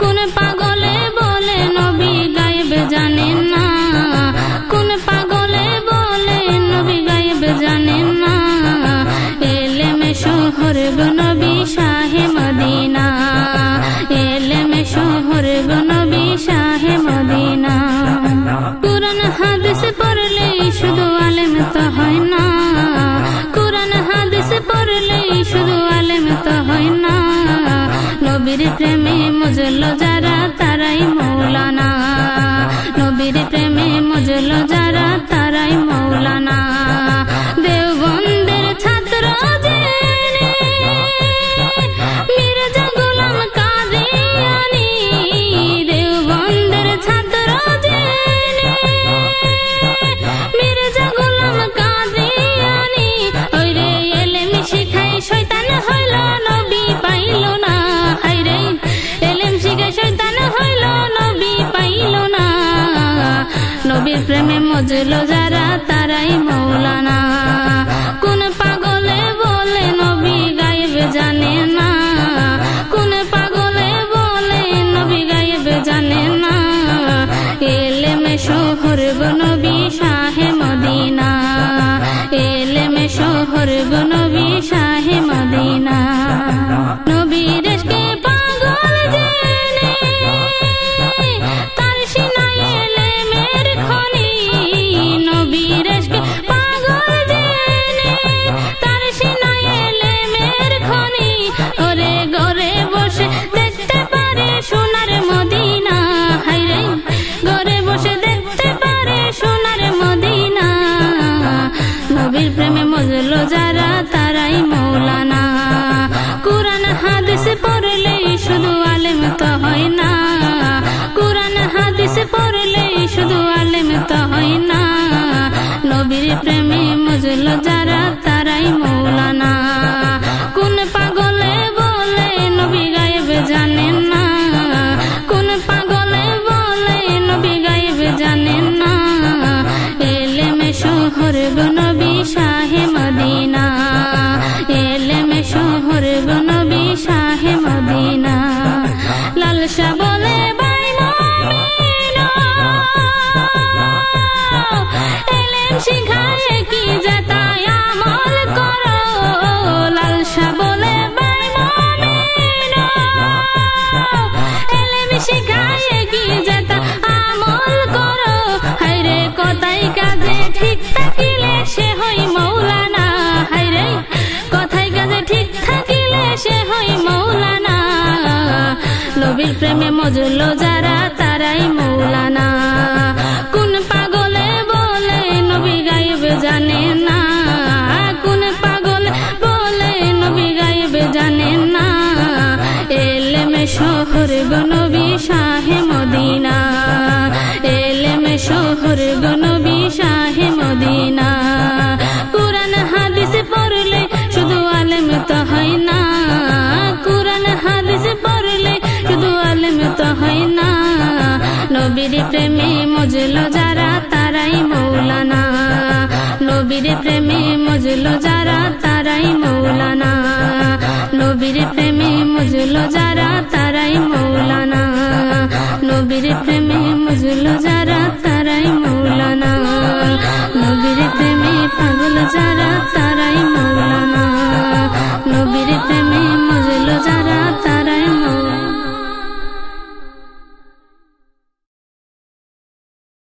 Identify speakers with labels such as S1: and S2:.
S1: কোন পাগলে বলে নবী গায়েব জানেন না। কোন পাগলে বলে নবী গায়েব জানেন না। এলেমে শহর গো নবী শাহে মদিনা। এলেমে শহর গো নবী শাহে মদিনা। কোরআন হাদিস পড়লে শুধু আলেম তো হয় না। হাদিস পড়লে শুধু প্রেমে মজল যারা তারাই মৌলানা। নবীর প্রেমে মজল যারা তারাই মৌলানা। নবীর প্রেমে মজল যারা, তারাই মৌলানা। কোন পাগলে বলে নবী গায়েব জানে না। কোন পাগলে বলে নবী গায়েব জানে না। এলেমে শহর নবী শাহে মদিনা। এলেমে শহর নবী শাহে মদিনা। নবীর প্রেমে মজলো যারা নবীর প্রেমে মজল যারা, তারাই মৌলানা। কোন পাগলে বলে নবী গায়েব জানে না। কোন পাগল বলে নবী গায়েব জানে না। এলেমে শহর গো নবী শাহে মদিনা। এলেমে শহর গো মজল যারা, তারাই মৌলানা। নবীর প্রেমে মজলো যারা, তারাই মৌলানা। নবীর প্রেমে মজলো যারা, তারাই মৌলানা। নবীর প্রেমে মজলো যারা